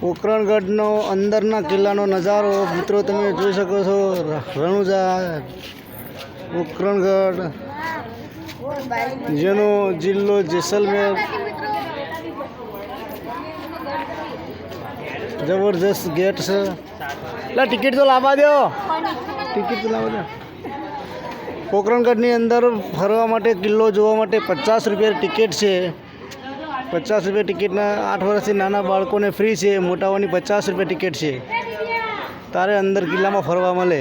પોકરણગઢનો અંદરના કિલ્લાનો નજારો મિત્રો તમે જોઈ શકો છો. રણુજા, ઉકરણગઢ, જેનો જિલ્લો જેસલમેર. જબરજસ્ત ગેટ છે. એટલે ટિકિટ તો લાવવા દો. ટિકિટ તો લાવવા દો. પોકરણગઢની અંદર ફરવા માટે, કિલ્લો જોવા માટે પચાસ રૂપિયા ટિકિટ છે. પચાસ રૂપિયા ટિકિટના આઠ વર્ષથી નાના બાળકોને ફ્રી છે, મોટાઓની પચાસ રૂપિયા ટિકિટ છે. તારે અંદર કિલ્લામાં ફરવા મળે.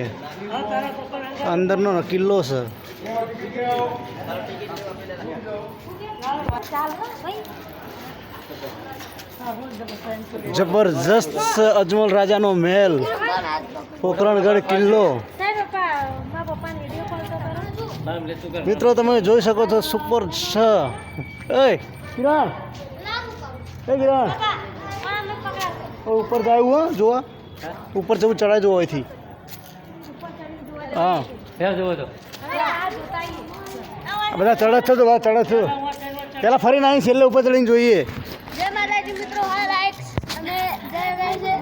અંદરનો કિલ્લો છે. જબરજસ્ત અજમલ રાજાનો મહેલ. પોકરણગઢ કિલ્લો. મિત્રો, તમે જોઈ શકો છો, સુપર છ. એ કિરણ? એ કિરણ? ઉપર જાય હું જોવા ઉપર જવું ચડાઈ જવું અહીંથી. હા. આ બધા ચડત છો તો બધા ચડત છો. પહેલાં ફરીને આવી છેલ્લે ઉપર ચડીને જોઈએ. જય માતાજી મિત્રો હા લાઈક્સ અને જય જય જય.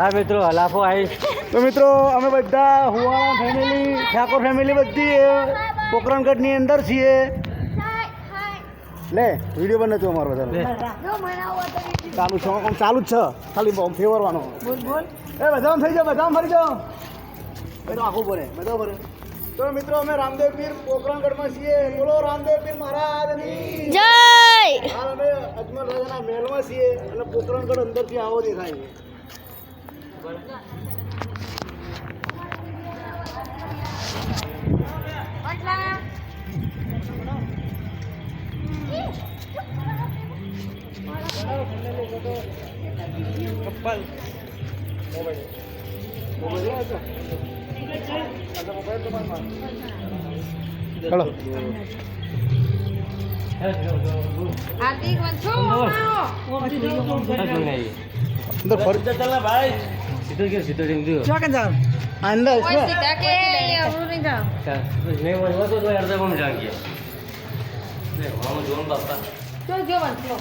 હા મિત્રો હલાફો આવી તો મિત્રો અમે બધા હુવાળા ફેમિલી ઠાકોર ફેમિલી બધી પોકરણગઢની અંદર છીએ. લે વીડિયો બનાવતો અમારો બધા જો ચાલુ છે આમ ચાલુ જ છે. ખાલી બોમ્બ ફેવરવાનો બોલ બોલ. એ બધામાં થઈ જાઓ બધામાં ફરી જાઓ. એ તો આખું ભરે બધા ભરે. તો મિત્રો અમે રામદેવ પીર પોકરણગઢમાં છીએ. બોલો રામદેવ પીર મહારાજની. જય! હાલ અમે અજમલ રાજાના મહેલમાં છીએ અને પોકરણગઢ અંદરથી આવો દેખાય છે. ચલો હાર્દિક વંશો અંદર ફરી ચલા ભાઈ સીધો કે સીધો રીંગ દો અંદર છે ને? સીતા કે અવરું નહીં જાવ નહીં હોય તો તો અડધા કોમ જાંગીએ લે મામો જોન બાપા જો જો વંશો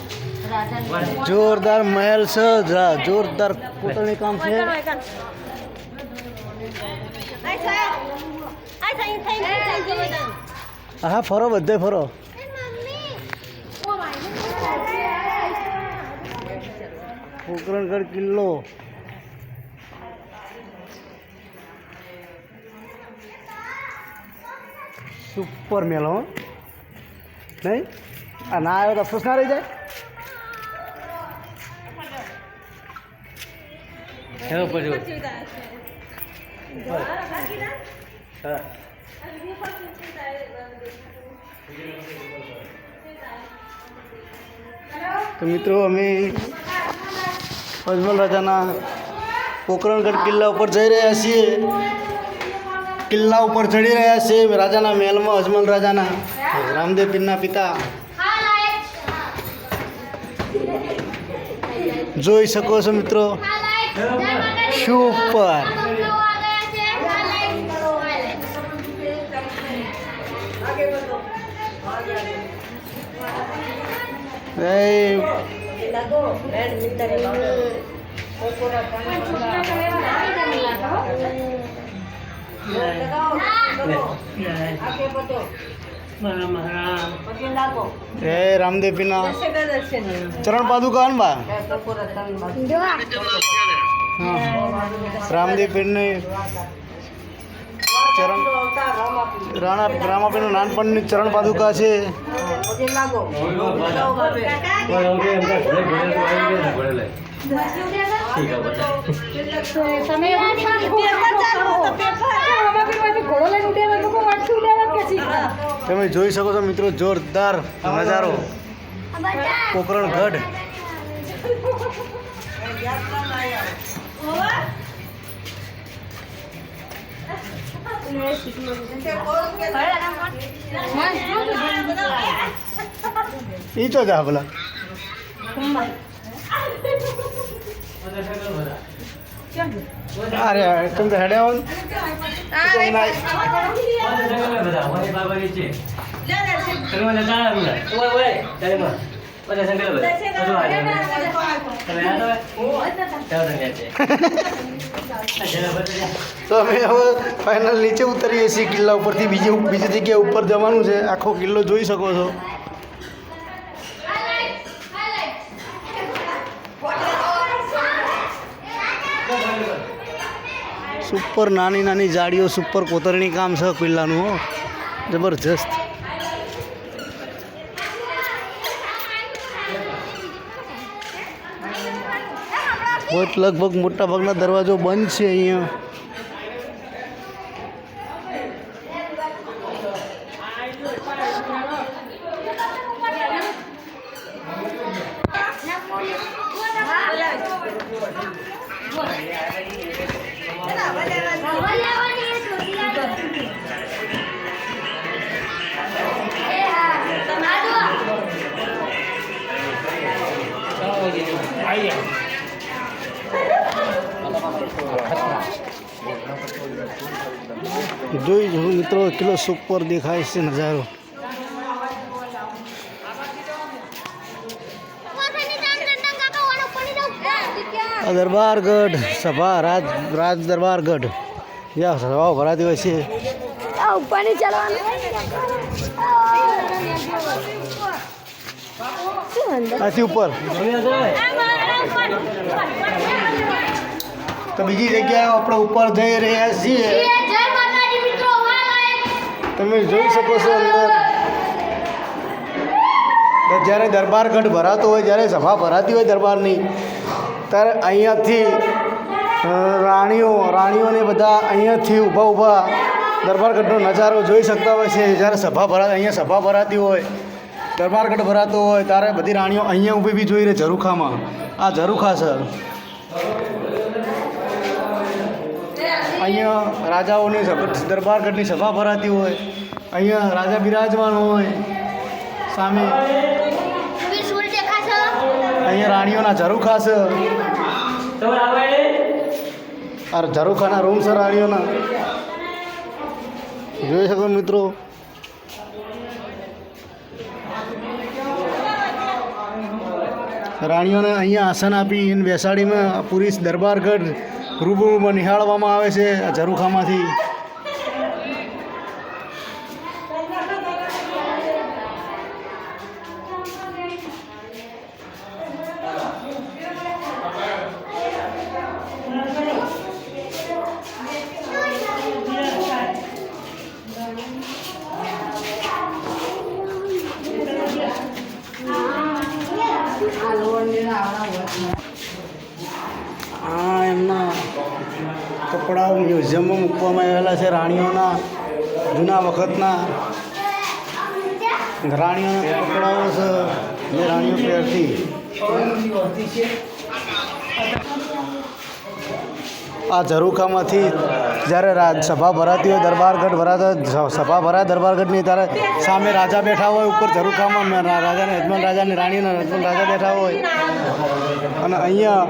રાજા જોરદાર મહેલ છે જા- જોરદાર કોતરણી કામ છે હા ફરો બધે ફરો પોકરણગઢ કિલ્લો સુપર મેલ હો નહીં આ ના આવ્યો તો અફસોસ ના રહી જાય હેલો પછી હા તો મિત્રો અમે અજમલ રાજાના પોકરણગઢ કિલ્લા ઉપર જઈ રહ્યા છીએ. કિલ્લા ઉપર ચડી રહ્યા છીએ રાજાના મહેલમાં અજમલ રાજાના. રામદેવ પીરના પિતા. જોઈ શકો છો મિત્રો. સુપર. એ મારા મારા એ રામદેવ ચરણ પાદુકા ને બા રામદેવ પીરની ચરણ રાણા રામાપીનું નાનપણની ચરણ પાદુકા છે. તમે તમે જોઈ શકો છો મિત્રો જોરદાર નજારો. પોકરણગઢ ઈ તો જા ભલા. અરે તમે તો હેડે આવો. તો તો અમે હવે ફાઇનલ નીચે ઉતરીએ છીએ કિલ્લા ઉપરથી બીજી બીજી જગ્યા ઉપર જવાનું છે? આખો કિલ્લો જોઈ શકો છો. સુપર, નાની નાની જાડીઓ સુપર કોતરણી કામ છે પિલ્લાનું, હો. જબરજસ્ત. લગભગ મોટા ભાગના દરવાજો બંધ છે અહીંયા. જોઈ જો મિત્રો કેટલો સુપર દેખાય છે નજારો. આ દરબારગઢ સભા રાજ રાજ દરબારગઢ. જ્યાં સભાઓ ભરાતી હોય છે. ઉપરની ચલાવવાનું શું અંદર આથી ઉપર. તો બીજી જગ્યાએ આપણે ઉપર જઈ રહ્યા છીએ. તમે જોઈ શકો છો અંદર. જ્યારે દરબારગઢ ભરાતો હોય, જ્યારે સભા ભરાતી હોય દરબારની, ત્યારે અહીંયાથી રાણીઓ, રાણીઓને બધા અહીંયાથી ઊભા ઊભા દરબારગઢનો નજારો જોઈ શકતા હોય છે. જ્યારે સભા ભરા, અહીંયા સભા ભરાતી હોય દરબારગઢ ભરાતો હોય ત્યારે બધી રાણીઓ અહીંયા ઊભી બી જોઈ રહે ઝરૂખામાં. આ ઝરૂખા સર. અહીંયા રાજાઓની દરબારગઢની સભા ભરાતી હોય. અહીંયા રાજા બિરાજમાન હોય. સામે અહીંયા રાણીઓના ઝરૂખા છે ઝરૂખાના રૂમ છે રાણીઓના. જોઈ શકો મિત્રો રાણીઓને અહીંયા આસન આપી અને બેસાડીને પુરીશ પૂરી દરબારગઢ રૂબરૂમાં નિહાળવામાં આવે છે ઝરૂખામાંથી. એમના કપડાઓ મ્યુઝિયમમાં મૂકવામાં આવેલા છે રાણીઓના, જૂના વખતના. રાણીઓના કપડાઓ છે જે રાણીઓ પહેરતી. આ ઝરૂખામાંથી જ્યારે સભા ભરાતી હોય, દરબારગઢ ભરાતા સભા ભરાય દરબારગઢની, ત્યારે સામે રાજા બેઠા હોય, ઉપર ઝરૂખામાં રાજાને યજમાન રાજાની રાણીના યજમાન રાજા બેઠા હોય. અને અહીંયા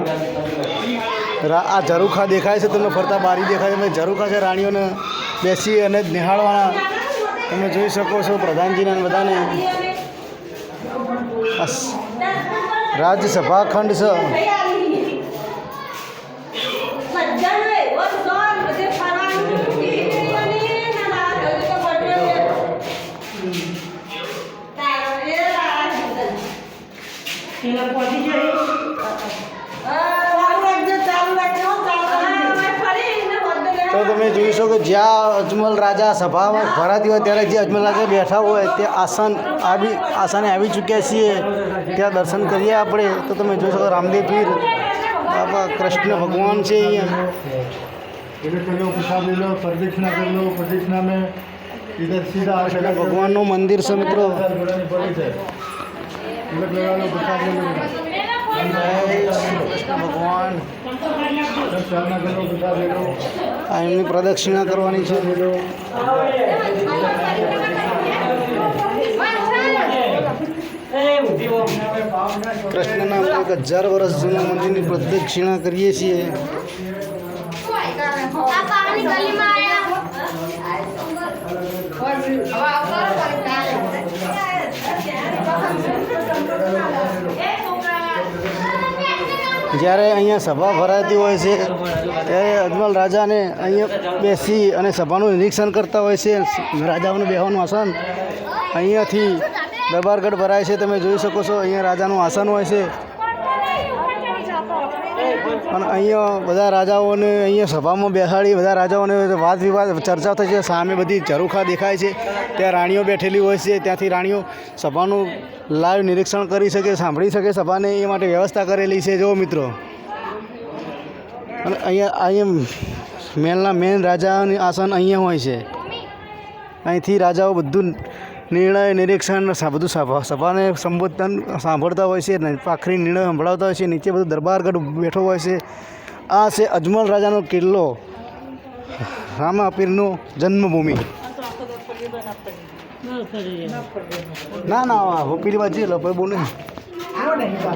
આ ઝરૂખા દેખાય છે, તમને ફરતા બારી દેખાય છે ઝરૂખા છે, રાણીઓને બેસી અને નિહાળવાના. તમે જોઈ શકો છો પ્રધાનજીને બધાને. રાજ્યસભા ખંડ છે. તમે જોઈ શકો જ્યાં અજમલ રાજા સભામાં ભરાતી હોય ત્યારે જે અજમલ રાજા બેઠા હોય તે આસન આવી આસને આવી ચૂક્યા છીએ. ત્યાં દર્શન કરીએ આપણે. તો તમે જોઈ શકો રામદેવ પીર બાપા કૃષ્ણ ભગવાન છે અહીંયા. પ્રદક્ષિણા કરી ભગવાનનું મંદિર છે મિત્રો. કૃષ્ણ ભગવાન આ એમની પ્રદક્ષિણા કરવાની છે. કૃષ્ણના એક હજાર વર્ષ જૂના મંદિરની પ્રદક્ષિણા કરીએ છીએ. જ્યારે અહીંયા સભા ભરાતી હોય છે ત્યારે અજમલ રાજાને અહીંયા બેસી અને સભાનું નિરીક્ષણ કરતા હોય છે, રાજાઓનું બેહવાનું આસન. અહીંયાથી દરબારગઢ ભરાય છે, તમે જોઈ શકો છો, અહીંયા રાજાનું આસન હોય છે. અને અહીંયા બધા રાજાઓને અહીંયા સભામાં બેસાડી, બધા રાજાઓને વાદ વિવાદ, ચર્ચા થઈ છે સામે બધી ઝરૂખા દેખાય છે. ત્યાં રાણીઓ બેઠેલી હોય છે, ત્યાંથી રાણીઓ સભાનું લાઈવ નિરીક્ષણ કરી શકે, સાંભળી શકે, સભાને એ માટે વ્યવસ્થા કરેલી છે. જો મિત્રો. અને અહીંયા અહીંયા મેલના મેન રાજાની આસન અહીંયા હોય છે. અહીંથી રાજાઓ બધું નિર્ણય, નિરીક્ષણ બધું સભા સભાને સંબોધન સાંભળતા હોય છે પાખરી નિર્ણય સંભળાવતા હોય છે, નીચે બધું દરબારગઢ બેઠો હોય છે. આ છે અજમલ રાજાનો કિલ્લો, રામાપીરનો જન્મભૂમિ. ના ના પેલી બાજુ લપે બોલે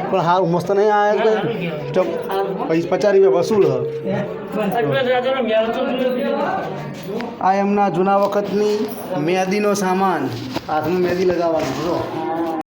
પણ હા, મસ્ત નહીં આવ્યા પચાસ રૂપિયા વસૂલ. આ એમના જૂના વખતની મેદીનો સામાન. હાથમાં મેદી લગાવવાની જો